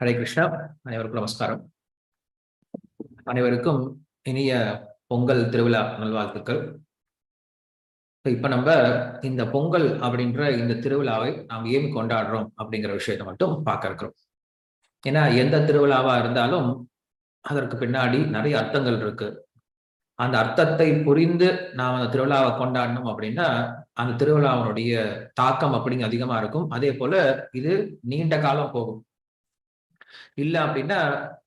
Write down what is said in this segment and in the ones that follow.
ஹரே கிருஷ்ணா அனைவருக்கும் நமஸ்காரம். அனைவருக்கும் இனிய பொங்கல் திருவிழா நல்வாழ்த்துக்கள். இப்ப நம்ம இந்த பொங்கல் அப்படின்ற இந்த திருவிழாவை நாம் ஏன் கொண்டாடுறோம் அப்படிங்கிற விஷயத்தை மட்டும் பார்க்க இருக்கிறோம். ஏன்னா எந்த திருவிழாவா இருந்தாலும் அதற்கு பின்னாடி நிறைய அர்த்தங்கள் இருக்கு. அந்த அர்த்தத்தை புரிந்து நாம் அந்த திருவிழாவை கொண்டாடணும் அப்படின்னா அந்த திருவிழாவினுடைய தாக்கம் அப்படிங்க அதிகமா இருக்கும். அதே போல இது நீண்ட காலம் போகும். இல்ல அப்படின்னா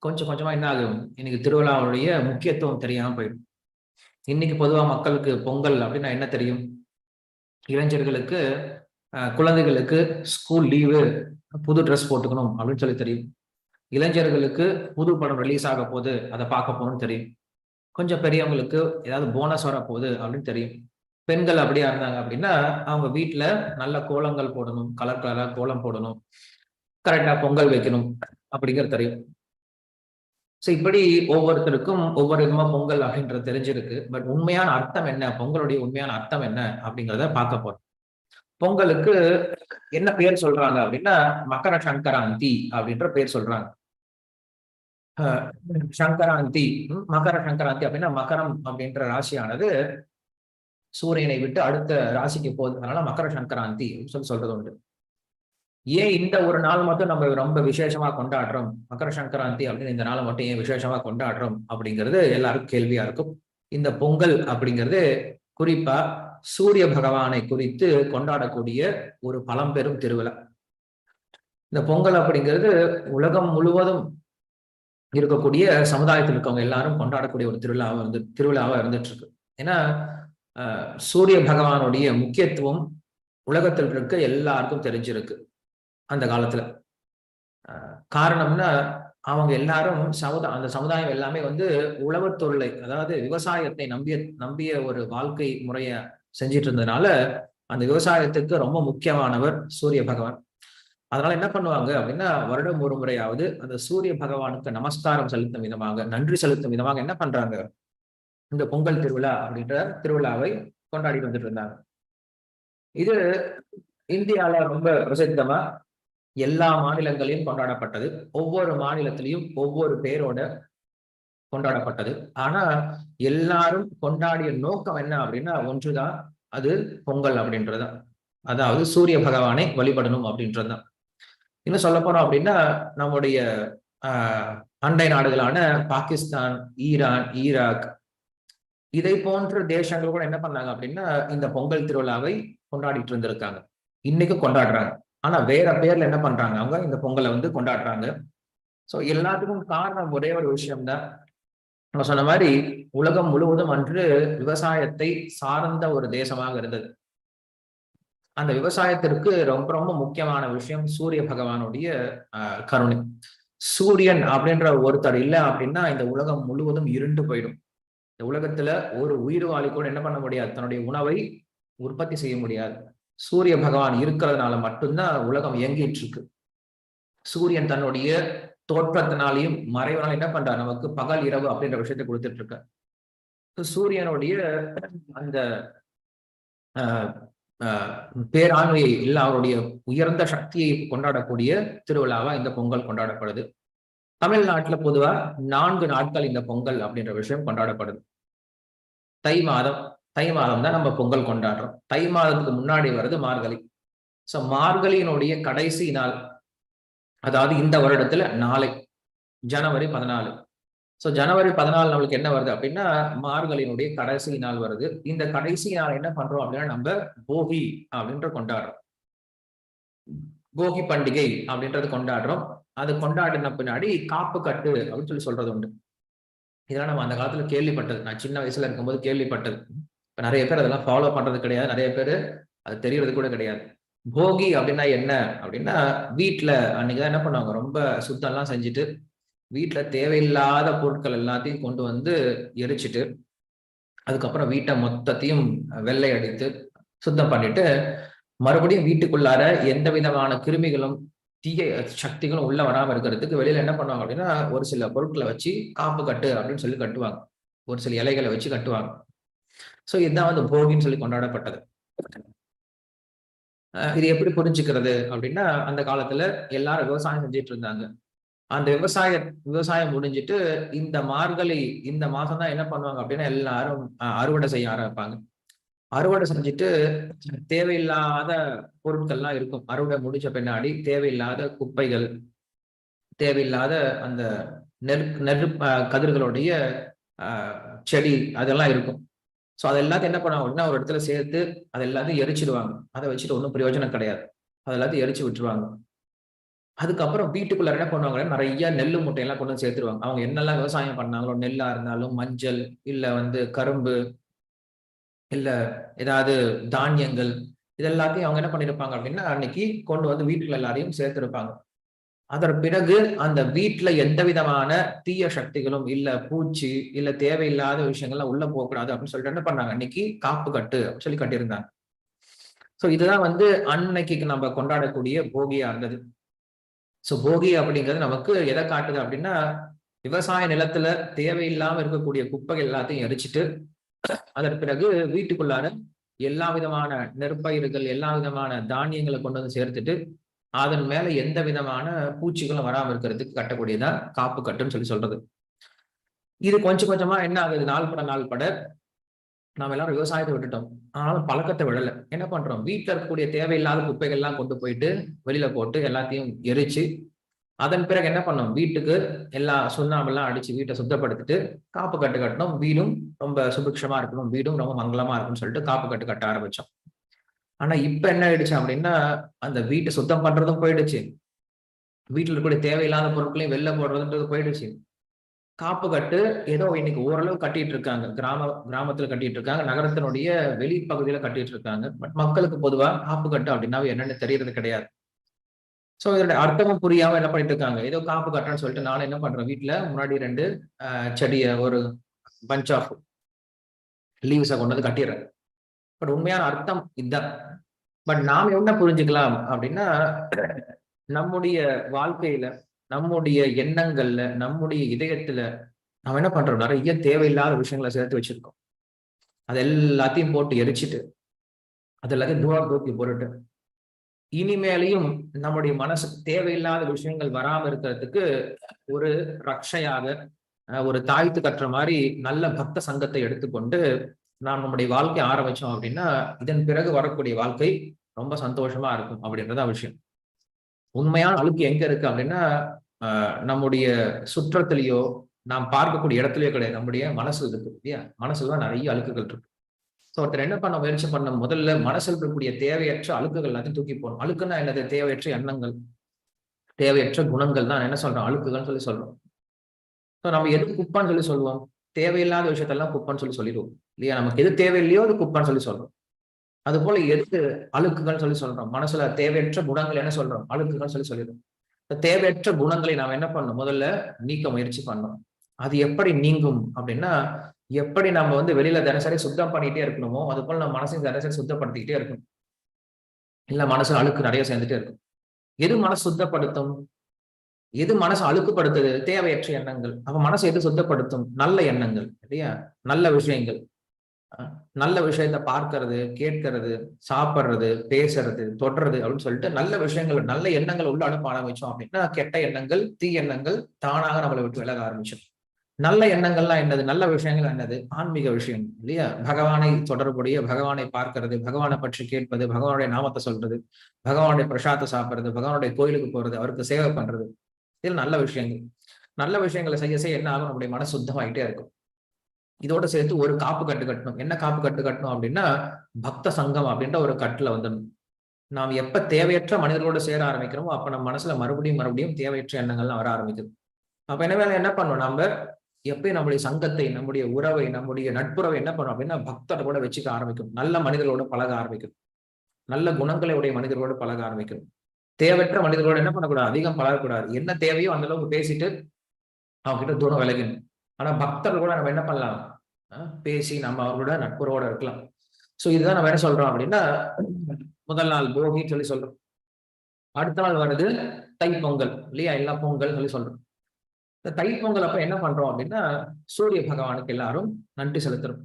கொஞ்சம் கொஞ்சமா என்ன ஆகும் இன்னைக்கு திருவிழாவுடைய முக்கியத்துவம் தெரியாமல் போயிடும். இன்னைக்கு பொதுவா மக்களுக்கு பொங்கல் அப்படின்னா என்ன தெரியும்? இளைஞர்களுக்கு குழந்தைகளுக்கு ஸ்கூல் லீவு புது ட்ரெஸ் போட்டுக்கணும் அப்படின்னு சொல்லி தெரியும். இளைஞர்களுக்கு புது படம் ரிலீஸ் ஆக போகுது அதை பார்க்க போகணும்னு தெரியும். கொஞ்சம் பெரியவங்களுக்கு ஏதாவது போனஸ் வர போகுது அப்படின்னு தெரியும். பெண்கள் அப்படியா இருந்தாங்க அப்படின்னா அவங்க வீட்டுல நல்ல கோலங்கள் போடணும் கலர் கலரா கோலம் போடணும் கரெக்டா பொங்கல் வைக்கணும். அப்படிங்கிறது தெரியும். ஸோ இப்படி ஒவ்வொருத்தருக்கும் ஒவ்வொரு விதமா பொங்கல் அப்படின்றது தெரிஞ்சிருக்கு. பட் உண்மையான அர்த்தம் என்ன? பொங்கலுடைய உண்மையான அர்த்தம் என்ன? அப்படிங்கிறத பார்க்க போறோம். பொங்கலுக்கு என்ன பேர் சொல்றாங்க அப்படின்னா மக்கர சங்கராந்தி அப்படின்ற பேர் சொல்றாங்க. சங்கராந்தி மகர சங்கராந்தி அப்படின்னா மகரம் அப்படின்ற ராசியானது சூரியனை விட்டு அடுத்த ராசிக்கு போகுது. அதனால மகர சங்கராந்தி சொல்லி சொல்றது உண்டு. ஏன் இந்த ஒரு நாள் மட்டும் நம்ம ரொம்ப விசேஷமா கொண்டாடுறோம்? மகர சங்கராந்தி அப்படின்னு இந்த நாளை மட்டும் ஏன் விசேஷமா கொண்டாடுறோம்? அப்படிங்கிறது எல்லாருக்கும் கேள்வியா இருக்கும். இந்த பொங்கல் அப்படிங்கிறது குறிப்பா சூரிய பகவானை குறித்து கொண்டாடக்கூடிய ஒரு பழம்பெரும் திருவிழா. இந்த பொங்கல் அப்படிங்கிறது உலகம் முழுவதும் இருக்கக்கூடிய சமுதாயத்தில் இருக்கவங்க எல்லாரும் கொண்டாடக்கூடிய ஒரு திருவிழாவா இருந்து திருவிழாவா இருந்துட்டு இருக்கு ஏன்னா சூரிய பகவானுடைய முக்கியத்துவம் உலகத்தில் இருக்க எல்லாருக்கும் தெரிஞ்சிருக்கு. அந்த காலத்துல. காரணம்னா அவங்க எல்லாரும் சமுதா அந்த சமுதாயம் எல்லாமே வந்து உழவர் தொழிலை அதாவது விவசாயத்தை நம்பிய நம்பிய ஒரு வாழ்க்கை முறைய செஞ்சிட்டு இருந்ததுனால அந்த விவசாயத்துக்கு ரொம்ப முக்கியமானவர் சூரிய பகவான். அதனால என்ன பண்ணுவாங்க அப்படின்னா வருடம் ஒரு முறையாவது அந்த சூரிய பகவானுக்கு நமஸ்காரம் செலுத்தும் விதமாக நன்றி செலுத்தும் விதமாக என்ன பண்றாங்க? இந்த பொங்கல் திருவிழா அப்படின்ற திருவிழாவை கொண்டாடி வந்துட்டு இருந்தாங்க. இது இந்தியால ரொம்ப பிரசித்தமா எல்லா மாநிலங்களையும் கொண்டாடப்பட்டது. ஒவ்வொரு மாநிலத்திலையும் ஒவ்வொரு பேரோட கொண்டாடப்பட்டது. ஆனா எல்லாரும் கொண்டாடிய நோக்கம் என்ன அப்படின்னா ஒன்றுதான். அது பொங்கல் அப்படின்றதுதான். அதாவது சூரிய பகவானை வழிபடணும் அப்படின்றதுதான். இன்னும் சொல்ல போறோம் அப்படின்னா நம்முடைய ஆஹ் அண்டை நாடுகளான பாகிஸ்தான் ஈரான் ஈராக் இதை போன்ற தேசங்கள் கூட என்ன பண்ணாங்க அப்படின்னா இந்த பொங்கல் திருவிழாவை கொண்டாடிட்டு இருந்திருக்காங்க. இன்னைக்கு கொண்டாடுறாங்க. ஆனா வேற பேர்ல என்ன பண்றாங்க? அவங்க இந்த பொங்கலை வந்து கொண்டாடுறாங்க. ஸோ எல்லாத்துக்கும் காரணம் ஒரே ஒரு விஷயம்தான். நம்ம சொன்ன மாதிரி உலகம் முழுவதும் அன்று விவசாயத்தை சார்ந்த ஒரு தேசமாக இருந்தது. அந்த விவசாயத்திற்கு ரொம்ப ரொம்ப முக்கியமான விஷயம் சூரிய பகவானுடைய கருணை. சூரியன் அப்படின்ற ஒருத்தர் இல்லை அப்படின்னா இந்த உலகம் முழுவதும் இருண்டு போயிடும். இந்த உலகத்துல ஒரு உயிர் வாழி கூட என்ன பண்ண முடியாது? தன்னுடைய உணவை உற்பத்தி செய்ய முடியாது. சூரிய பகவான் இருக்கிறதுனால மட்டும்தான் உலகம் இயங்கிட்டு இருக்கு சூரியன் தன்னுடைய தோற்றத்தினாலையும் மறைவனால என்ன பண்றா நமக்கு பகல் இரவு அப்படின்ற விஷயத்தை கொடுத்துட்டு இருக்க சூரியனுடைய அந்த பேராண்மையை இல்ல அவருடைய உயர்ந்த சக்தியை கொண்டாடக்கூடிய திருவிழாவா இந்த பொங்கல் கொண்டாடப்படுது. தமிழ்நாட்டுல பொதுவா நான்கு நாட்கள் இந்த பொங்கல் அப்படின்ற விஷயம் கொண்டாடப்படுது. தை மாதம் தை மாதம் தான் நம்ம பொங்கல் கொண்டாடுறோம். தை மாதத்துக்கு முன்னாடி வருது மார்கழி. ஸோ மார்கழியினுடைய கடைசி நாள் அதாவது இந்த வருடத்துல நாளை ஜனவரி பதினாலு. ஸோ ஜனவரி பதினாலு நம்மளுக்கு என்ன வருது அப்படின்னா மார்கழியினுடைய கடைசி நாள் வருது. இந்த கடைசி நாள் என்ன பண்றோம் அப்படின்னா நம்ம போகி அப்படின்ற கொண்டாடுறோம். போகி பண்டிகை அப்படின்றது கொண்டாடுறோம். அது கொண்டாடின பின்னாடி காப்பு கட்டு அப்படின்னு சொல்லி சொல்றது உண்டு. இதெல்லாம் நம்ம அந்த காலத்துல கேள்விப்பட்டது. நான் சின்ன வயசுல இருக்கும்போது கேள்விப்பட்டது. இப்போ நிறைய பேர் அதெல்லாம் ஃபாலோ பண்றது கிடையாது. நிறைய பேர் அது தெரியறது கூட கிடையாது. போகி அப்படின்னா என்ன? அப்படின்னா வீட்டில் அன்னைக்கு தான் என்ன பண்ணுவாங்க? ரொம்ப சுத்தம்லாம் செஞ்சுட்டு வீட்டில் தேவையில்லாத பொருட்கள் எல்லாத்தையும் கொண்டு வந்து எரிச்சிட்டு அதுக்கப்புறம் வீட்டை மொத்தத்தையும் வெள்ளை அடித்து சுத்தம் பண்ணிட்டு மறுபடியும் வீட்டுக்குள்ளார எந்த விதமான கிருமிகளும் தீய சக்திகளும் உள்ள வராமல் இருக்கிறதுக்கு வெளியில என்ன பண்ணுவாங்க அப்படின்னா ஒரு சில பொருட்களை வச்சு காப்பு கட்டு அப்படின்னு சொல்லி கட்டுவாங்க. ஒரு சில இலைகளை வச்சு கட்டுவாங்க. ஸோ இதுதான் வந்து போகின்னு சொல்லி கொண்டாடப்பட்டது. இது எப்படி புரிஞ்சுக்கிறது அப்படின்னா அந்த காலத்துல எல்லாரும் விவசாயம் செஞ்சுட்டு இருந்தாங்க. அந்த விவசாய விவசாயம் முடிஞ்சிட்டு இந்த மார்கழி இந்த மாசம் தான் என்ன பண்ணுவாங்க அப்படின்னா எல்லாரும் அஹ், அறுவடை செய்ய ஆரம்பிப்பாங்க. அறுவடை செஞ்சுட்டு தேவையில்லாத பொருட்கள்லாம் இருக்கும். அறுவடை முடிச்ச பின்னாடி தேவையில்லாத குப்பைகள் தேவையில்லாத அந்த நெரு நெரு அஹ், கதிர்களுடைய செடி அதெல்லாம் இருக்கும். ஸோ அது எல்லாத்தையும் என்ன பண்ணுவாங்க? அப்படின்னா ஒரு இடத்துல சேர்த்து அது எல்லாத்தையும் எரிச்சிடுவாங்க. அதை வச்சுட்டு ஒன்றும் பிரயோஜனம் கிடையாது. அது எல்லாத்தையும் எரிச்சு விட்டுருவாங்க. அதுக்கப்புறம் வீட்டுக்குள்ள என்ன பண்ணுவாங்கன்னா நிறைய நெல் முட்டையெல்லாம் கொண்டு வந்து சேர்த்துருவாங்க. அவங்க என்னெல்லாம் விவசாயம் பண்ணாங்களோ நெல்லா இருந்தாலும் மஞ்சள் இல்லை வந்து கரும்பு இல்லை ஏதாவது தானியங்கள் இதெல்லாத்தையும் அவங்க என்ன பண்ணியிருப்பாங்க அப்படின்னா அன்னைக்கு கொண்டு வந்து வீட்டுக்குள்ள எல்லாரையும் சேர்த்துருப்பாங்க. அதன் பிறகு அந்த வீட்டுல எந்த விதமான தீய சக்திகளும் இல்ல பூச்சி இல்ல தேவையில்லாத விஷயங்கள்லாம் உள்ள போகக்கூடாது அப்படின்னு சொல்லிட்டு என்ன பண்ணாங்க? அன்னைக்கு காப்பு கட்டு அப்படின்னு சொல்லி கட்டியிருந்தாங்க. சோ இதுதான் வந்து அன்னைக்கு நம்ம கொண்டாடக்கூடிய போகியா இருந்தது. சோ போகி அப்படிங்கிறது நமக்கு எதை காட்டுது அப்படின்னா விவசாய நிலத்துல தேவையில்லாம இருக்கக்கூடிய குப்பைகள் எல்லாத்தையும் எரிச்சிட்டு அதன் பிறகு வீட்டுக்குள்ளார எல்லா விதமான நெற்பயிர்கள் எல்லா விதமான தானியங்களை கொண்டு வந்து சேர்த்துட்டு அதன் மேல எந்த விதமான பூச்சிகளும் வராமல் இருக்கிறதுக்கு கட்டக்கூடியதான் காப்பு கட்டுன்னு சொல்லி சொல்றது. இது கொஞ்சம் கொஞ்சமா என்ன ஆகுது? நாள் பட நாள் பட நாம் எல்லாரும் விவசாயத்தை விட்டுட்டோம். ஆனாலும் பழக்கத்தை விடல. என்ன பண்றோம்? வீட்டில் இருக்கக்கூடிய தேவையில்லாத குப்பைகள்லாம் கொண்டு போயிட்டு வெளியில போட்டு எல்லாத்தையும் எரிச்சு அதன் பிறகு என்ன பண்ணோம்? வீட்டுக்கு எல்லா சுண்ணாம்பெல்லாம் அடிச்சு வீட்டை சுத்தப்படுத்திட்டு காப்பு கட்டு கட்டணும் வீடும் ரொம்ப சுபிக்ஷமா இருக்கணும். வீடும் ரொம்ப மங்களமா இருக்கும்னு சொல்லிட்டு காப்பு கட்டு கட்ட ஆரம்பிச்சோம். ஆனா இப்ப என்ன ஆயிடுச்சு அப்படின்னா அந்த வீட்டை சுத்தம் பண்றதும் போயிடுச்சு. வீட்டுல இருக்கக்கூடிய தேவையில்லாத பொருட்களையும் வெளில போடுறதுன்றது போயிடுச்சு. காப்பு கட்டு ஏதோ இன்னைக்கு ஓரளவு கட்டிட்டு இருக்காங்க. கிராம கிராமத்துல கட்டிட்டு இருக்காங்க. நகரத்தினுடைய வெளிப்பகுதியில கட்டிட்டு இருக்காங்க. பட் மக்களுக்கு பொதுவா காப்பு கட்டு அப்படின்னா என்னன்னு தெரியறது கிடையாது. சோ இதோட அர்த்தமும் புரியாம என்ன பண்ணிட்டு இருக்காங்க? ஏதோ காப்பு கட்டுறேன்னு சொல்லிட்டு நானும் என்ன பண்றேன்? வீட்டுல முன்னாடி ரெண்டு செடியை ஒரு பஞ்ச் ஆஃப் லீவ்ஸை கொண்டு வந்து கட்டிடுறேன். பட் உண்மையான அர்த்தம் இதுதான். பட் நாம் என்ன புரிஞ்சுக்கலாம் அப்படின்னா நம்முடைய வாழ்க்கையில நம்முடைய எண்ணங்கள்ல நம்முடைய இதயத்துல நம்ம என்ன பண்றோம்? நிறைய தேவையில்லாத விஷயங்களை சேர்த்து வச்சிருக்கோம். அது எல்லாத்தையும் போட்டு எரிச்சிட்டு அது எல்லாத்தையும் தூரம் தூக்கி போட்டுட்டு இனிமேலையும் நம்முடைய மனசுக்கு தேவையில்லாத விஷயங்கள் வராம இருக்கிறதுக்கு ஒரு ரக்ஷையாக ஒரு தாய்த்து கட்டுற மாதிரி நல்ல பக்த சங்கத்தை எடுத்துக்கொண்டு நாம் நம்முடைய வாழ்க்கை ஆரம்பிச்சோம் அப்படின்னா இதன் பிறகு வரக்கூடிய வாழ்க்கை ரொம்ப சந்தோஷமா இருக்கும் அப்படின்றத விஷயம். உண்மையான அழுக்கு எங்க இருக்கு அப்படின்னா நம்முடைய சுற்றத்திலேயோ நாம் பார்க்கக்கூடிய இடத்துலயோ கிடையாது. நம்முடைய மனசு இருக்கு இல்லையா? மனசுலதான் நிறைய அழுக்குகள் இருக்கு. ஸோ ஒருத்தர் என்ன பண்ண முயற்சி பண்ண முதல்ல மனசில் இருக்கக்கூடிய தேவையற்ற அழுக்குகள் எல்லாத்தையும் தூக்கி போகணும் அழுக்குன்னா என்னது? தேவையற்ற எண்ணங்கள். தேவையற்ற குணங்கள் தான். என்ன சொல்றோம்? அழுக்குகள்னு சொல்லி சொல்றோம். ஸோ நம்ம எதுக்கு குப்பான்னு சொல்லி சொல்லுவோம்? தேவையில்லாத விஷயத்தெல்லாம் குப்பான்னு சொல்லி சொல்லிடுவோம். இல்லையா? நமக்கு எது தேவையில்லையோ அது குப்பைன்னு சொல்லி சொல்றோம். அது போல எது அழுக்குகள் சொல்லி சொல்றோம். மனசுல தேவையற்ற குணங்கள் என்ன சொல்றோம்? அழுக்குகள் சொல்லி சொல்லிடுவோம் தேவையற்ற குணங்களை நாம் என்ன பண்ணணும்? முதல்ல நீக்க முயற்சி பண்ணணும். அது எப்படி நீங்கும் அப்படின்னா எப்படி நம்ம வந்து வெளியில தினசரி சுத்தம் பண்ணிட்டே இருக்கணுமோ அது போல நம்ம மனசையும் தினசரி சுத்தப்படுத்திக்கிட்டே இருக்கணும். இல்ல மனசு அழுக்கு நிறைய சேர்ந்துட்டே இருக்கும். எது மனசு சுத்தப்படுத்தும்? எது மனசு அழுக்குப்படுத்துது? தேவையற்ற எண்ணங்கள். அப்ப மனசு எது சுத்தப்படுத்தும்? நல்ல எண்ணங்கள் இல்லையா? நல்ல விஷயங்கள். நல்ல விஷயத்த பார்க்கறது கேட்கறது சாப்பிட்றது பேசுறது தொடுறது அப்படின்னு சொல்லிட்டு நல்ல விஷயங்கள் நல்ல எண்ணங்கள் உள்ள அனுப்ப ஆரம்பிச்சோம் அப்படின்னா கெட்ட எண்ணங்கள் தீ எண்ணங்கள் தானாக நம்மளை விட்டு விலக ஆரம்பிச்சோம் நல்ல எண்ணங்கள்லாம் என்னது? நல்ல விஷயங்கள் என்னது? ஆன்மீக விஷயம் இல்லையா? பகவானை தொடர்புடைய பகவானை பார்க்கறது பகவானை பற்றி கேட்பது பகவானுடைய நாமத்தை சொல்றது பகவானுடைய பிரசாத்தை சாப்பிடுறது பகவானுடைய கோயிலுக்கு போறது அவருக்கு சேவை பண்றது. இது நல்ல விஷயங்கள். நல்ல விஷயங்களை செய்ய செய்ய என்ன ஆகும்? நம்முடைய மன சுத்தமாயிட்டே இருக்கும். இதோட சேர்த்து ஒரு காப்பு கட்டு கட்டணும். என்ன காப்பு கட்டு கட்டணும் அப்படின்னா பக்த சங்கம் அப்படின்ற ஒரு கட்டுல வந்துடணும். நாம் எப்ப தேவையற்ற மனிதர்களோட சேர ஆரம்பிக்கிறோமோ அப்ப நம்ம மனசுல மறுபடியும் மறுபடியும் தேவையற்ற எண்ணங்கள்லாம் வர ஆரம்பிக்குது. அப்ப என்ன என்ன பண்ணணும்? நம்ம எப்பயும் நம்முடைய சங்கத்தை நம்முடைய உறவை நம்முடைய நட்புறவை என்ன பண்ணும் அப்படின்னா பக்தரை கூட வச்சுக்க ஆரம்பிக்கும் நல்ல மனிதர்களோட பழக ஆரம்பிக்கும் நல்ல குணங்களை உடைய மனிதர்களோட பழக ஆரம்பிக்கும் தேவையற்ற மனிதர்களோட என்ன பண்ணக்கூடாது? அதிகம் பழகக்கூடாது. என்ன தேவையோ அந்த அளவுக்கு பேசிட்டு அவங்க கிட்ட தூரம் விலகணும் ஆனா பக்தர்கள் கூட நம்ம என்ன பண்ணலாம்? பேசி நம்ம அவர்களோட நட்புறவோட இருக்கலாம். சோ இதுதான் நம்ம என்ன சொல்றோம் அப்படின்னா முதல் நாள் போகின்னு சொல்லி சொல்றோம். அடுத்த நாள் வருது தைப்பொங்கல் இல்லையா? எல்லா பொங்கல் சொல்லி சொல்றோம். இந்த தைப்பொங்கல் அப்ப என்ன பண்றோம் அப்படின்னா சூரிய பகவானுக்கு எல்லாரும் நன்றி செலுத்துறோம்.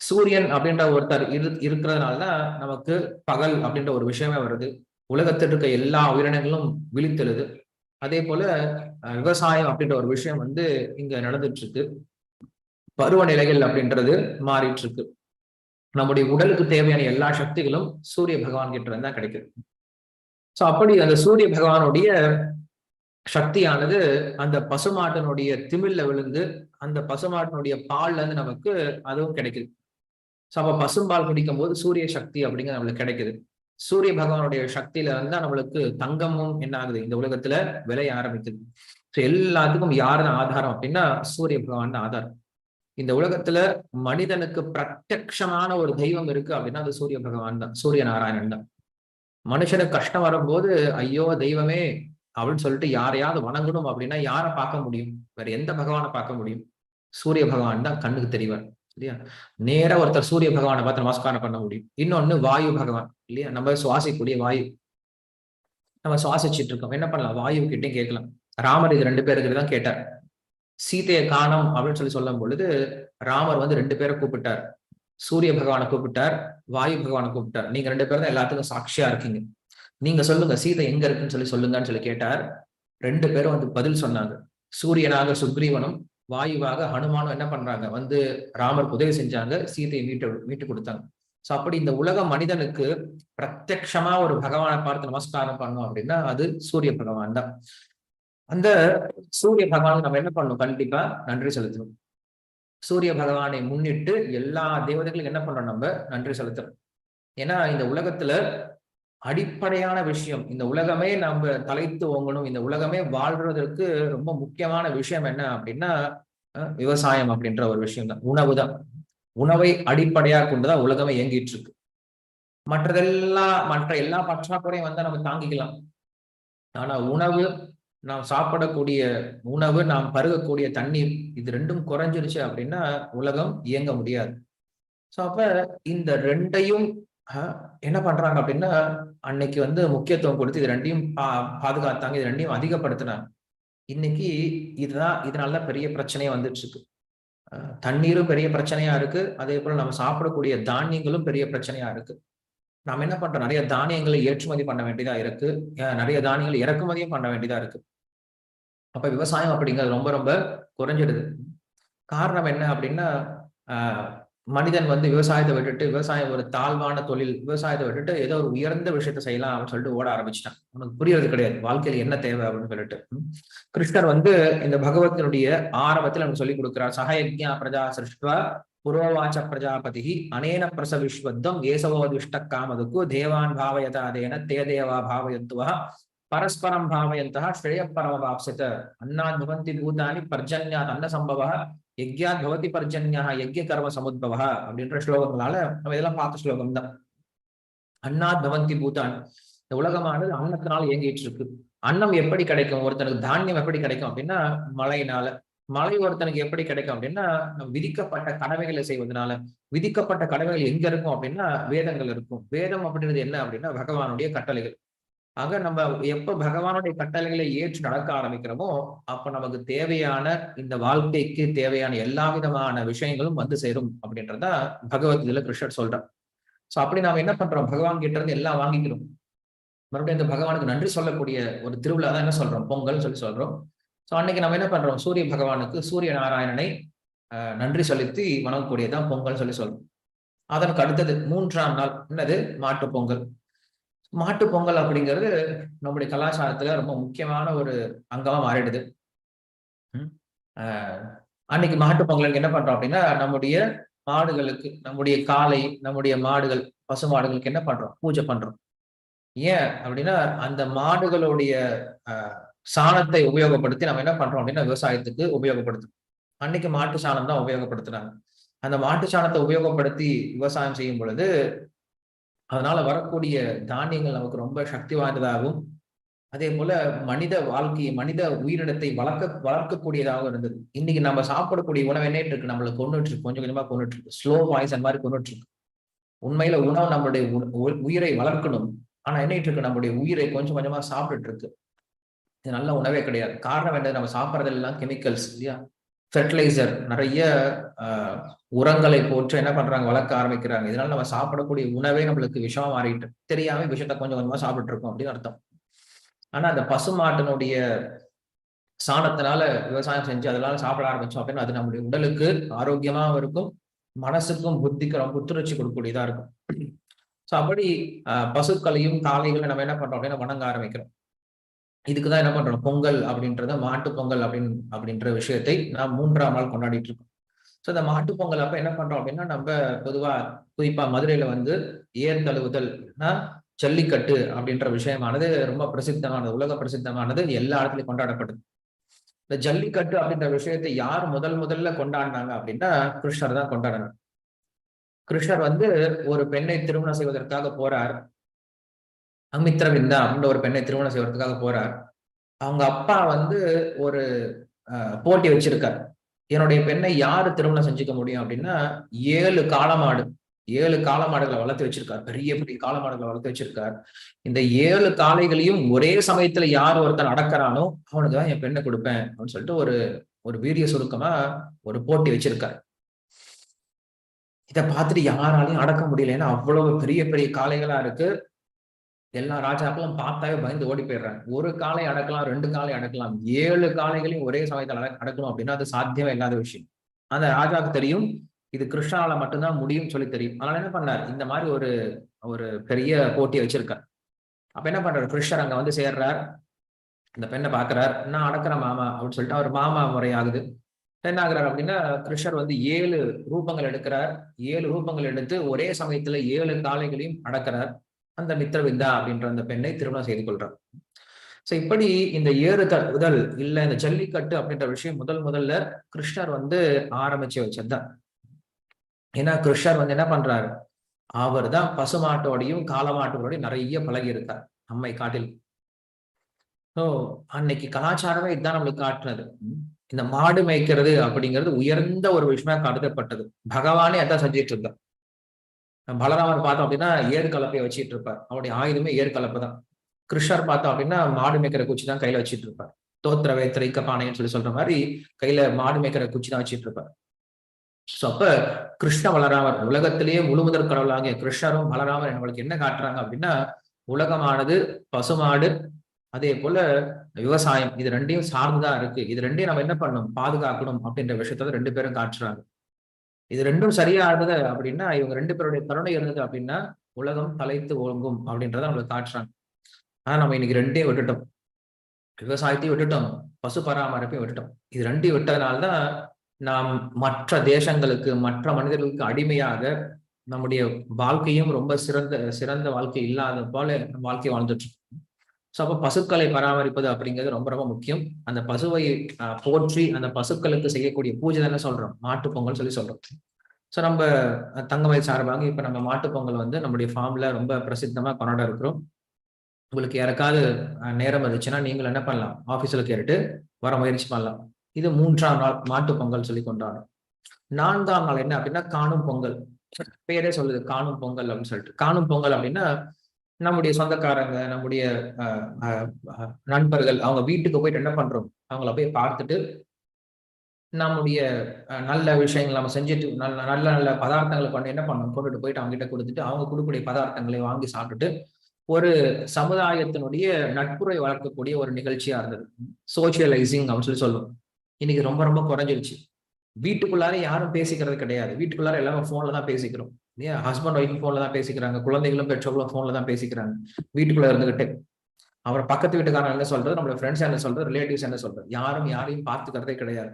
சூரியன் அப்படின்ற ஒருத்தர் இரு இருக்கிறதுனாலதான் நமக்கு பகல் அப்படின்ற ஒரு விஷயமே வருது. உலகத்தில் இருக்க எல்லா உயிரினங்களும் விழித்தெழுது. அதே போல விவசாயம் அப்படின்ற ஒரு விஷயம் வந்து இங்க நடந்துட்டு இருக்கு. பருவநிலைகள் அப்படின்றது மாறிட்டு இருக்கு நம்முடைய உடலுக்கு தேவையான எல்லா சக்திகளும் சூரிய பகவான் கிட்ட இருந்தா கிடைக்குது. சோ அப்படி அந்த சூரிய பகவானுடைய சக்தியானது அந்த பசுமாட்டினுடைய திமிழ்ல விழுந்து அந்த பசுமாட்டினுடைய பால்ல இருந்து நமக்கு அதுவும் கிடைக்குது. ஸோ அப்ப பசும்பால் குடிக்கும் போது சூரிய சக்தி அப்படிங்கிறது நம்மளுக்கு கிடைக்குது. சூரிய பகவானுடைய சக்தியில இருந்தா நம்மளுக்கு தங்கமும் என்ன ஆகுது? இந்த உலகத்துல விளைய ஆரம்பிக்குது. ஸோ எல்லாத்துக்கும் யாருன்னு ஆதாரம் அப்படின்னா சூரிய பகவான் ஆதாரம். இந்த உலகத்துல மனிதனுக்கு பிரத்யக்ஷமான ஒரு தெய்வம் இருக்கு அப்படின்னா அது சூரிய பகவான் தான் சூரிய நாராயணன் தான். மனுஷனுக்கு கஷ்டம் வரும்போது ஐயோ தெய்வமே அப்படின்னு சொல்லிட்டு யாரையாவது வணங்கணும் அப்படின்னா யாரை பார்க்க முடியும்? வேற எந்த பகவானை பார்க்க முடியும்? சூரிய பகவான் தான் கண்ணுக்கு தெரிவார் இல்லையா? நேர ஒருத்தர் சூரிய பகவானை பார்த்து நமஸ்காரம் பண்ண முடியும். இன்னொன்னு வாயு பகவான் இல்லையா? நம்ம சுவாசிக்கக்கூடிய வாயு. நம்ம சுவாசிச்சுட்டு இருக்கோம். என்ன பண்ணலாம்? வாயு கிட்டே கேட்கலாம். ராமர் இது ரெண்டு பேருக்கு தான் கேட்டார். சீதையை காணம் அப்படின்னு சொல்லி சொல்லும் பொழுது ராமர் வந்து ரெண்டு பேரை கூப்பிட்டார். சூரிய பகவானை கூப்பிட்டார் வாயு பகவானை கூப்பிட்டார். நீங்க ரெண்டு பேரும் தான் எல்லாத்துக்கும் சாட்சியா இருக்கீங்க. நீங்க சொல்லுங்க சீதை எங்க இருக்குன்னு சொல்லி சொல்லுங்கன்னு சொல்லி கேட்டார். ரெண்டு பேரும் வந்து பதில் சொன்னாங்க. சூரியனாக சுக்ரீவனும் வாயுவாக ஹனுமானும் என்ன பண்றாங்க? வந்து ராமர் உதவி செஞ்சாங்க சீதையை மீட்டு மீட்டு கொடுத்தாங்க. சோ அப்படி இந்த உலக மனிதனுக்கு பிரத்யக்ஷமா ஒரு பகவானை பார்த்து நமஸ்காரம் பண்ணோம் அப்படின்னா அது சூரிய பகவான் தான். அந்த சூரிய பகவானுக்கு நம்ம என்ன பண்ணணும்? கண்டிப்பா நன்றி செலுத்தணும். சூரிய பகவானை முன்னிட்டு எல்லா தேவதைகளுக்கும் என்ன பண்றோம் நம்ம? நன்றி செலுத்தணும். ஏன்னா இந்த உலகத்துல அடிப்படையான விஷயம் இந்த உலகமே நம்ம தலைத்து ஓங்கணும் இந்த உலகமே வாழ்றதற்கு ரொம்ப முக்கியமான விஷயம் என்ன அப்படின்னா விவசாயம் அப்படின்ற ஒரு விஷயம் தான் உணவு தான் உணவை அடிப்படையா கொண்டுதான் உலகமே இயங்கிட்டு இருக்கு மற்றதெல்லாம் மற்ற எல்லா பற்றாக்குறையும் வந்து நம்ம தாங்கிக்கலாம். ஆனா உணவு நாம் சாப்பிடக்கூடிய உணவு நாம் பருகக்கூடிய தண்ணீர் இது ரெண்டும் குறைஞ்சிருச்சு அப்படின்னா உலகம் இயங்க முடியாது. ஸோ அப்ப இந்த ரெண்டையும் என்ன பண்றாங்க அப்படின்னா அன்னைக்கு வந்து முக்கியத்துவம் கொடுத்து இது ரெண்டையும் பா பாதுகாத்தாங்க இது ரெண்டையும் அதிகப்படுத்தினாங்க. இன்னைக்கு இதுதான் இதனாலதான் பெரிய பிரச்சனையே வந்துட்டு இருக்கு தண்ணீரும் பெரிய பிரச்சனையா இருக்கு. அதே போல நம்ம சாப்பிடக்கூடிய தானியங்களும் பெரிய பிரச்சனையா இருக்கு. நாம என்ன பண்றோம்? நிறைய தானியங்களை ஏற்றுமதி பண்ண வேண்டியதா இருக்கு. நிறைய தானியங்கள் இறக்குமதியும் பண்ண வேண்டியதா இருக்கு. அப்ப விவசாயம் அப்படிங்கிறது ரொம்ப ரொம்ப குறைஞ்சிடுது. காரணம் என்ன அப்படின்னா மனிதன் வந்து விவசாயத்தை விட்டுட்டு விவசாயம் ஒரு தாழ்வான தொழில் விவசாயத்தை விட்டுட்டு ஏதோ ஒரு உயர்ந்த விஷயத்த செய்யலாம் அப்படின்னு சொல்லிட்டு ஓட ஆரம்பிச்சிட்டான். உனக்கு புரியறது கிடையாது. வாழ்க்கையில என்ன தேவை அப்படின்னு சொல்லிட்டு. கிருஷ்ணர் வந்து இந்த பகவத்தினுடைய ஆரம்பத்தில் நமக்கு சொல்லி கொடுக்கிறார் சகயஜா பிரஜா சிருஷ்டுவா புரோவாச்ச பிரஜாபதி அனேன பிரசவிஸ்வத்தம் ஏசவோதிஷ்ட காமதுக்கு தேவான் பாவயதா அதேன தே தேவா பாவயத்துவா பரஸ்பரம் பாவயந்தா ஸ்ரேய பரமபாப்சத அன்னாத் பவந்தி பூதானி பர்ஜன்யாத் அன்ன சம்பவ யக்யாத் பவதி பர்ஜன்யா யக்ய கர்ம சமுத்பவா அப்படின்ற ஸ்லோகங்களால நம்ம இதெல்லாம் பார்த்த ஸ்லோகம் தான் அன்னாத் பவந்தி பூதான் இந்த உலகமானது அன்னத்தினால இயங்கிட்டு இருக்கு அன்னம் எப்படி கிடைக்கும்? ஒருத்தனுக்கு தானியம் எப்படி கிடைக்கும் அப்படின்னா மழையினால. மழை ஒருத்தனுக்கு எப்படி கிடைக்கும் அப்படின்னா விதிக்கப்பட்ட கடமைகளை செய்வதனால. விதிக்கப்பட்ட கடமைகள் எங்க இருக்கும் அப்படின்னா வேதங்கள் இருக்கும். வேதம் அப்படின்றது என்ன அப்படின்னா பகவானுடைய கட்டளைகள். ஆக நம்ம எப்ப பகவானுடைய கட்டளைகளை ஏற்று நடக்க ஆரம்பிக்கிறோமோ அப்ப நமக்கு தேவையான இந்த வாழ்க்கைக்கு தேவையான எல்லா விதமான விஷயங்களும் வந்து சேரும் அப்படின்றத பகவத்கீதையில கிருஷ்ணர் சொல்றார். சோ அப்படி நாம என்ன பண்றோம்? பகவான் கிட்ட இருந்து எல்லாம் வாங்கிக்கிறோம். மறுபடியும் இந்த பகவானுக்கு நன்றி சொல்லக்கூடிய ஒரு திருவிழா தான் என்ன சொல்றோம்? பொங்கல் சொல்லி சொல்றோம். சோ அன்னைக்கு நம்ம என்ன பண்றோம்? சூரிய பகவானுக்கு சூரிய நாராயணனை நன்றி செலுத்தி வணங்கக்கூடியதான் பொங்கல் சொல்லி சொல்றோம். அதற்கு அடுத்தது மூன்றாம் நாள் என்னது? மாட்டு பொங்கல். மாட்டு பொங்கல் அப்படிங்கிறது நம்முடைய கலாச்சாரத்துல ரொம்ப முக்கியமான ஒரு அங்கமா மாறிடுது. அன்னைக்கு மாட்டு பொங்கலுக்கு என்ன பண்றோம் அப்படின்னா நம்முடைய மாடுகளுக்கு நம்முடைய காலை நம்முடைய மாடுகள் பசு மாடுகளுக்கு என்ன பண்றோம்? பூஜை பண்றோம். ஏன் அப்படின்னா அந்த மாடுகளுடைய சாணத்தை உபயோகப்படுத்தி நம்ம என்ன பண்றோம் அப்படின்னா விவசாயத்துக்கு உபயோகப்படுத்தும் அன்னைக்கு மாட்டு சாணம் தான் உபயோகப்படுத்துறாங்க. அந்த மாட்டு சாணத்தை உபயோகப்படுத்தி விவசாயம் செய்யும் பொழுது அதனால வரக்கூடிய தானியங்கள் நமக்கு ரொம்ப சக்தி வாய்ந்ததாகவும் அதே போல மனித வாழ்க்கையை மனித உயிரினத்தை வளர்க்க வளர்க்கக்கூடியதாகவும் இருந்தது. இன்னைக்கு நம்ம சாப்பிடக்கூடிய உணவு என்ன இருக்கு? நம்மளை கொண்டுட்டு இருக்கு கொஞ்சம் கொஞ்சமா கொண்டுட்டு இருக்கு ஸ்லோ வாய்ஸ் அந்த மாதிரி கொண்டுட்டு இருக்கு உண்மையில உணவு நம்மளுடைய உயிரை வளர்க்கணும். ஆனா என்ன இருக்கு? நம்மளுடைய உயிரை கொஞ்சம் கொஞ்சமா சாப்பிட்டுட்டு இருக்கு இது நல்ல உணவே கிடையாது. காரணம் என்னது? நம்ம சாப்பிட்றதெல்லாம் கெமிக்கல்ஸ் இல்லையா? ஃபெர்டிலைசர் நிறைய உரங்களை போட்டு என்ன பண்றாங்க வளர்க்க ஆரம்பிக்கிறாங்க. இதனால நம்ம சாப்பிடக்கூடிய உணவே நம்மளுக்கு விஷமா மாறிட்டு தெரியாம விஷத்தை கொஞ்சம் கொஞ்சமா சாப்பிட்டு இருக்கோம் அப்படின்னு அர்த்தம். ஆனா அந்த பசுமாட்டினுடைய சாணத்தினால விவசாயம் செஞ்சு அதனால சாப்பிட ஆரம்பிச்சோம் அப்படின்னு அது நம்முடைய உடலுக்கு ஆரோக்கியமாகவும் இருக்கும் மனசுக்கும் புத்திக்கும் ரொம்ப புத்துணர்ச்சி கொடுக்கக்கூடியதா இருக்கும். ஸோ அப்படி பசுக்களையும் காளைகளையும் நம்ம என்ன பண்றோம் அப்படின்னா வணங்க ஆரம்பிக்கிறோம். இதுக்கு தான் என்ன பண்றோம்? பொங்கல் அப்படின்றத மாட்டு பொங்கல் அப்படின்னு அப்படின்ற விஷயத்தை நாம் மூன்றாம் நாள் கொண்டாடிட்டு இருக்கோம். ஸோ இந்த மாட்டு பொங்கல் அப்ப என்ன பண்றோம் அப்படின்னா நம்ம பொதுவா குறிப்பா மதுரையில வந்து ஏர் தழுவுதல் ஜல்லிக்கட்டு அப்படின்ற விஷயமானது ரொம்ப பிரசித்தமானது உலக பிரசித்தமானது எல்லா இடத்துலையும் கொண்டாடப்படுது. இந்த ஜல்லிக்கட்டு அப்படின்ற விஷயத்தை யார் முதல் முதல்ல கொண்டாடினாங்க அப்படின்னா கிருஷ்ணர் தான் கொண்டாடினார். கிருஷ்ணர் வந்து ஒரு பெண்ணை திருமணம் செய்வதற்காக போறார். அமித்ரவிந்தா அப்படின்ற ஒரு பெண்ணை திருமணம் செய்வதற்காக போறார். அவங்க அப்பா வந்து ஒரு போட்டி வச்சிருக்கார். என்னுடைய பெண்ணை யாரு திருமணம் செஞ்சுக்க முடியும் அப்படின்னா ஏழு காலமாடு ஏழு காலமாடுகளை வளர்த்து வச்சிருக்கார். பெரிய பெரிய காலமாடுகளை வளர்த்து வச்சிருக்கார். இந்த ஏழு காளைகளையும் ஒரே சமயத்துல யார் ஒருத்தன் அடக்கிறானோ அவனுக்கு தான் என் பெண்ணை கொடுப்பேன் அப்படின்னு சொல்லிட்டு ஒரு ஒரு வீரிய சுருக்கமா ஒரு போட்டி வச்சிருக்காரு. இதை பார்த்துட்டு யாராலையும் அடக்க முடியல ஏன்னா அவ்வளவு பெரிய பெரிய காளைகளா இருக்கு. எல்லா ராஜாக்களும் பார்த்தாவே பயந்து ஓடி போயிடுறாங்க. ஒரு காலை அடக்கலாம் ரெண்டு காலை அடக்கலாம் ஏழு காலைகளையும் ஒரே சமயத்தில் அடக்கணும் அப்படின்னா அது சாத்தியமே இல்லாத விஷயம். அந்த ராஜாவுக்கு தெரியும் இது கிருஷ்ணால மட்டும்தான் முடியும் சொல்லி தெரியும். அதனால என்ன பண்ணார்? இந்த மாதிரி ஒரு ஒரு பெரிய போட்டியை வச்சிருக்கார். அப்ப என்ன பண்றாரு? கிருஷ்ணர் அங்க வந்து சேர்றார். இந்த பெண்ணை பாக்குறார். நான் அடக்கிற மாமா அப்படின்னு சொல்லிட்டு அவர் மாமா முறையாகுது என்ன ஆகுறாரு அப்படின்னா கிருஷ்ணர் வந்து ஏழு ரூபங்கள் எடுக்கிறார். ஏழு ரூபங்கள் எடுத்து ஒரே சமயத்துல ஏழு காளைகளையும் அடக்கிறார். அந்த மித்திரவிந்தா அப்படின்ற அந்த பெண்ணை திருமணம் செய்து கொள்றார் சோ இப்படி இந்த ஏறு உதல் இல்ல இந்த ஜல்லிக்கட்டு அப்படின்ற விஷயம் முதல் முதல்ல கிருஷ்ணர் வந்து ஆரம்பிச்சு வச்சதுதான். ஏன்னா கிருஷ்ணர் வந்து என்ன பண்றாரு? அவர் தான் பசுமாட்டோடையும் காலமாட்டோடையும் நிறைய பழகி இருக்கார் நம்மை காட்டில். ஸோ அன்னைக்கு கலாச்சாரமே இதுதான் நம்மளுக்கு காட்டுனது. இந்த மாடு மேய்க்கிறது அப்படிங்கிறது உயர்ந்த ஒரு விஷயமா கருதப்பட்டது. பகவானே அதான் செஞ்சிட்டு இருந்தார். பலராமர் பார்த்தோம் அப்படின்னா ஏறு கலப்பையை வச்சுட்டு இருப்பார். அவருடைய ஆயுதமே ஏறு கலப்பு தான். கிருஷ்ணர் பார்த்தோம் அப்படின்னா மாடு மேய்க்கிற குச்சி தான் கையில வச்சுட்டு இருப்பார். தோத்திரவே திரைக்க பானைன்னு சொல்லி சொல்ற மாதிரி கையில மாடு மேய்க்கிற குச்சி தான் வச்சுட்டு இருப்பார். சோ அப்ப கிருஷ்ண வளராமர் உலகத்திலேயே முழுமுதற் கடவுளாகிய கிருஷ்ணரும் பலராமர் நம்மளுக்கு என்ன காட்டுறாங்க அப்படின்னா உலகமானது பசுமாடு அதே போல விவசாயம் இது ரெண்டையும் சார்ந்துதான் இருக்கு. இது ரெண்டையும் நம்ம என்ன பண்ணணும்? பாதுகாக்கணும் அப்படின்ற விஷயத்த ரெண்டு பேரும் காட்டுறாங்க. இது ரெண்டும் சரியா இருந்தது அப்படின்னா இவங்க ரெண்டு பேருடைய கருணை இருந்தது அப்படின்னா உலகம் தலைத்து ஒழுங்கும் அப்படின்றத நம்மளுக்கு காட்டுறாங்க. ஆனா நம்ம இன்னைக்கு ரெண்டையும் விட்டுட்டோம். விவசாயத்தையும் விட்டுட்டோம். பசு பராமரிப்பையும் விட்டுட்டோம். இது ரெண்டையும் விட்டதுனால்தான் நாம் மற்ற தேசங்களுக்கு மற்ற மனிதர்களுக்கு அடிமையாக நம்முடைய வாழ்க்கையும் ரொம்ப சிறந்த சிறந்த வாழ்க்கை இல்லாத போல வாழ்க்கை வாழ்ந்துட்டு இருக்கோம். ஸோ அப்போ பசுக்களை பராமரிப்பது அப்படிங்கிறது ரொம்ப ரொம்ப முக்கியம். அந்த பசுவை போற்றி அந்த பசுக்களுக்கு செய்யக்கூடிய பூஜை தானே சொல்றோம். மாட்டு பொங்கல் சொல்லி சொல்றோம். ஸோ நம்ம தங்கமயில் சார்பாக இப்போ நம்ம மாட்டு பொங்கல் வந்து நம்முடைய ஃபார்ம்ல ரொம்ப பிரசித்தமா கொண்டாட இருக்கிறோம் உங்களுக்கு யாருக்காவது நேரம் இருந்துச்சுன்னா நீங்கள் என்ன பண்ணலாம்? ஆஃபீஸில் கேட்டுட்டு வர முயற்சி பண்ணலாம். இது மூன்றாம் நாள் மாட்டு பொங்கல் சொல்லி கொண்டாடும் நான்காம் நாள் என்ன அப்படின்னா காணும் பொங்கல். பேரே சொல்லுது காணும் பொங்கல் அப்படின்னு சொல்லிட்டு. காணும் பொங்கல் அப்படின்னா நம்முடைய சொந்தக்காரங்க நம்முடைய நண்பர்கள் அவங்க வீட்டுக்கு போயிட்டு என்ன பண்றோம்? அவங்கள போய் பார்த்துட்டு நம்முடைய நல்ல விஷயங்கள் நம்ம செஞ்சுட்டு நல்ல நல்ல நல்ல பதார்த்தங்களை கொண்டு என்ன பண்ணோம்? கொண்டுட்டு போயிட்டு அவங்க கிட்ட கொடுத்துட்டு அவங்க கொடுக்கக்கூடிய பதார்த்தங்களை வாங்கி சாப்பிட்டுட்டு ஒரு சமுதாயத்தினுடைய நட்புரை வளர்க்கக்கூடிய ஒரு நிகழ்ச்சியா இருந்தது. சோசியலைசிங் அப்படின்னு சொல்லி சொல்லுவோம். இன்னைக்கு ரொம்ப ரொம்ப குறைஞ்சிருச்சு. வீட்டுக்குள்ளார யாரும் பேசிக்கிறது கிடையாது. வீட்டுக்குள்ளார எல்லாமே ஃபோன்ல தான் பேசிக்கிறோம். இல்லையா? ஹஸ்பண்ட் ஒய்ஃப் ஃபோனில் தான் பேசிக்கிறாங்க. குழந்தைகளும் பெற்றோர்களும் ஃபோனில் தான் பேசிக்கிறாங்க. வீட்டுக்குள்ள இருந்துகிட்டு. அவரை பக்கத்து வீட்டுக்காரன் என்ன சொல்றது? நம்மளோட ஃப்ரெண்ட்ஸ் என்ன சொல்றது? ரிலேட்டிவ்ஸ் என்ன சொல்றது? யாரும் யாரையும் பார்த்துக்கிறதே கிடையாது.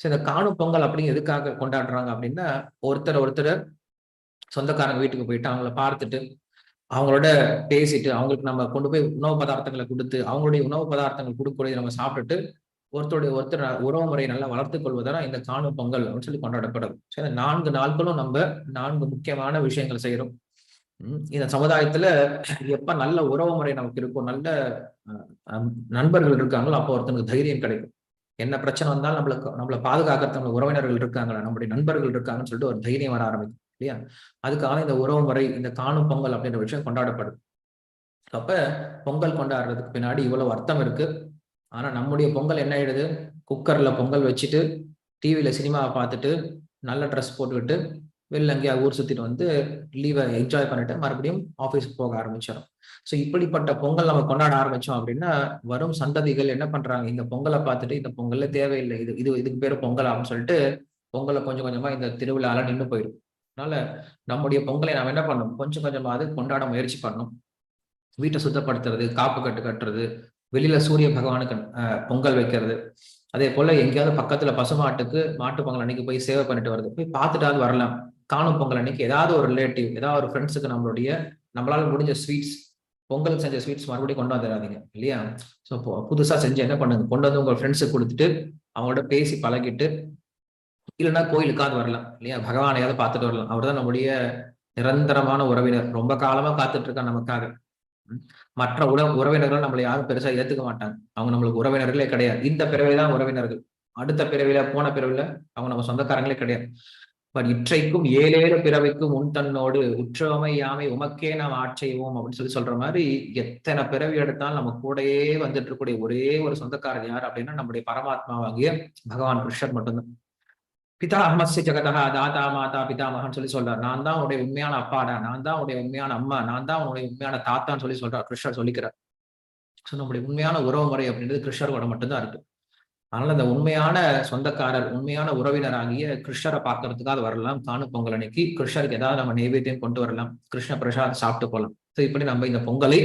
ஸோ இந்த காணும் பொங்கல் அப்படின்னு எதுக்காக கொண்டாடுறாங்க அப்படின்னா ஒருத்தர் ஒருத்தர் சொந்தக்காரங்க வீட்டுக்கு போயிட்டு அவங்கள பார்த்துட்டு அவங்களோட பேசிட்டு அவங்களுக்கு நம்ம கொண்டு போய் உணவு பதார்த்தங்களை கொடுத்து அவங்களுடைய உணவு பதார்த்தங்கள் கொடுக்கக்கூடிய நம்ம சாப்பிட்டுட்டு ஒருத்தருடைய ஒருத்தர் உறவு முறையை நல்லா வளர்த்துக் கொள்வதால் இந்த காணும் பொங்கல் அப்படின்னு சொல்லி கொண்டாடப்படுது சரி நான்கு நாட்களும் நம்ம நான்கு முக்கியமான விஷயங்கள் செய்யறோம் இந்த சமுதாயத்துல எப்ப நல்ல உறவு முறை நமக்கு இருக்கும் நல்ல நண்பர்கள் இருக்காங்களோ அப்போ ஒருத்தனுக்கு தைரியம் கிடைக்கும். என்ன பிரச்சனை வந்தாலும் நம்மளுக்கு நம்மளை பாதுகாக்கிறது நம்ம உறவினர்கள் இருக்காங்களா நம்முடைய நண்பர்கள் இருக்காங்கன்னு சொல்லிட்டு ஒரு தைரியம் வர ஆரம்பிக்கும் இல்லையா? அதுக்காக இந்த உறவு முறை இந்த காணும் பொங்கல் அப்படின்ற விஷயம் கொண்டாடப்படுது அப்ப பொங்கல் கொண்டாடுறதுக்கு பின்னாடி இவ்வளவு அர்த்தம் இருக்கு. ஆனா நம்முடைய பொங்கல் என்ன ஆயிடுது? குக்கர்ல பொங்கல் வச்சுட்டு டிவியில சினிமாவை பார்த்துட்டு நல்ல ட்ரெஸ் போட்டுக்கிட்டு வெளில எங்கேயா ஊர் சுத்திட்டு வந்து லீவை என்ஜாய் பண்ணிட்டு மறுபடியும் ஆஃபீஸ்க்கு போக ஆரம்பிச்சிடும் ஸோ இப்படிப்பட்ட பொங்கல் நம்ம கொண்டாட ஆரம்பிச்சோம் அப்படின்னா வரும் சந்ததிகள் என்ன பண்றாங்க? இந்த பொங்கலை பார்த்துட்டு இந்த பொங்கல்ல தேவையில்லை இது இது இதுக்கு பேர் பொங்கல் அப்படின்னு சொல்லிட்டு பொங்கலை கொஞ்சம் கொஞ்சமா இந்த திருவிழால நின்று போயிடும். அதனால நம்முடைய பொங்கலை நாம் என்ன பண்ணணும்? கொஞ்சம் கொஞ்சமாவது கொண்டாட முயற்சி பண்ணணும். வீட்டை சுத்தப்படுத்துறது காப்பு கட்டு கட்டுறது வெளியில சூரிய பகவானுக்கு பொங்கல் வைக்கிறது. அதே போல எங்கேயாவது பக்கத்துல பசுமாட்டுக்கு மாட்டு பொங்கல் அன்னைக்கு போய் சேவை பண்ணிட்டு வருது போய் பார்த்துட்டாவது வரலாம். காணும் பொங்கல் அன்னைக்கு ஏதாவது ஒரு ரிலேட்டிவ் ஏதாவது ஒரு ஃப்ரெண்ட்ஸுக்கு நம்மளுடைய நம்மளால முடிஞ்ச ஸ்வீட்ஸ் பொங்கல் செஞ்ச ஸ்வீட்ஸ் மறுபடியும் கொண்டு வந்துடாதீங்க இல்லையா? ஸோ புதுசா செஞ்சு என்ன பண்ணுங்க? கொண்டு வந்து உங்க ஃப்ரெண்ட்ஸுக்கு கொடுத்துட்டு அவங்களோட பேசி பழகிட்டு இல்லைன்னா கோயிலுக்காவது வரலாம். இல்லையா? பகவானையாவது பார்த்துட்டு வரலாம். அவர் தான் நம்முடைய நிரந்தரமான உறவினர். ரொம்ப காலமா காத்துட்டு இருக்கா நமக்காக. மற்ற உற உறவினர்கள் நம்மளை யாரும் பெருசா ஏத்துக்க மாட்டாங்க. அவங்க நம்மளுக்கு உறவினர்களே கிடையாது. இந்த பிறவில தான் உறவினர்கள். அடுத்த பிறவில போன பிறவில அவங்க நம்ம சொந்தக்காரங்களே கிடையாது. பட் இற்றைக்கும் ஏழேழு பிறவைக்கும் உன் தன்னோடு உற்றமை யாமை உமக்கே நாம் ஆட்செய்வோம் அப்படின்னு சொல்லி சொல்ற மாதிரி எத்தனை பிறவி எடுத்தாலும் நம்ம கூடயே வந்துட்டு இருக்கக்கூடிய ஒரே ஒரு சொந்தக்காரர் யார் அப்படின்னா நம்முடைய பரமாத்மாவாகிய பகவான் கிருஷ்ணர் மட்டும்தான். பிதா அஹமஸ்ய ஜெகதா தாத்தா மாதா பிதாமகன் சொல்லி சொல்றார். நான் தான் உடைய உண்மையான அப்பாடா நான் தான் உடைய உண்மையான அம்மா நான் தான் உன்னுடைய உண்மையான தாத்தான்னு சொல்லி சொல்றார் கிருஷ்ணர் சொல்லிக்கிறார். ஸோ நம்முடைய உண்மையான உறவு முறை அப்படின்றது கிருஷ்ணரோட மட்டும்தான் இருக்கு. அதனால அந்த உண்மையான சொந்தக்காரர் உண்மையான உறவினராகிய கிருஷ்ணரை பார்க்கறதுக்காக வரலாம். காணு பொங்கல் அன்னைக்கு கிருஷ்ணருக்கு ஏதாவது நம்ம நைவேத்தியம் கொண்டு வரலாம். கிருஷ்ண பிரசாத் சாப்பிட்டு போகலாம். ஸோ இப்படி நம்ம இந்த பொங்கலை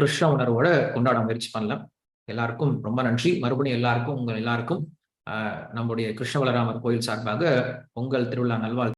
கிருஷ்ண உணர்வோட கொண்டாட முயற்சி பண்ணலாம். எல்லாருக்கும் ரொம்ப நன்றி. மறுபடியும் எல்லாருக்கும் உங்கள் எல்லாருக்கும் நம்முடைய கிருஷ்ண பலராமர் கோயில் சார்பாக பொங்கல் திருவிழா நல்வாழ்